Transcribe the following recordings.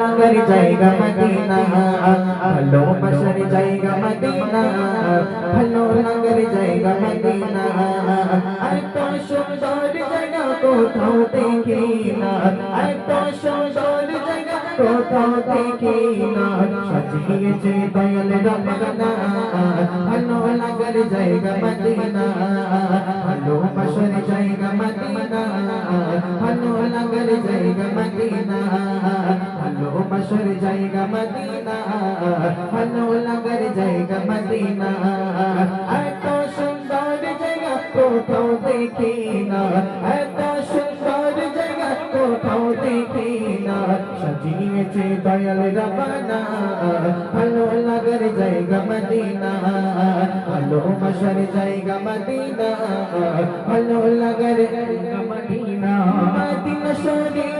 লাগার জায়গা মদিনা ভালোবাসার জায়গা মদিনা ভালো লাগার জায়গা মদিনা এত সুন্দর জায়গা কোথাও দেখি না এত সুন্দর জায়গা কোথাও দেখি না সাজিয়েছে দয়াল রমনা ভালো লাগার জায়গা মদিনা ভালোবাসার জায়গা মদিনা ভালো লাগার জায়গা মদিনা ভালোবাসার জায়গা মদিনা ভালো লাগার জায়গা মদিনা এত সুন্দর জায়গা কোথাও দেখি না এত সুন্দর জায়গা কোথাও দেখি না সাজিয়েছে দয়াল রবানা ভালো লাগার জায়গা মদিনা ভালোবাসার জায়গা মদিনা ভালো লাগার মদিনা মদিনা শরীফে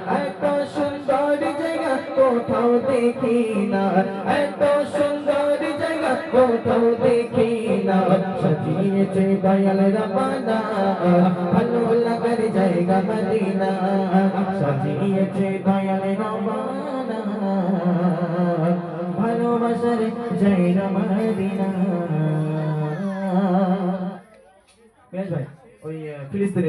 কোথাও দেখি না। এত সুন্দর জায়গা কোথাও দেখি না। সাজিয়েছে দয়াল রবানা ভালো লাগার জায়গা মদিনা। সাজিয়েছে দয়াল রবানা ভালোবাসার জায়গা মদিনা। ভাই, ওই ফিলিস্তিনি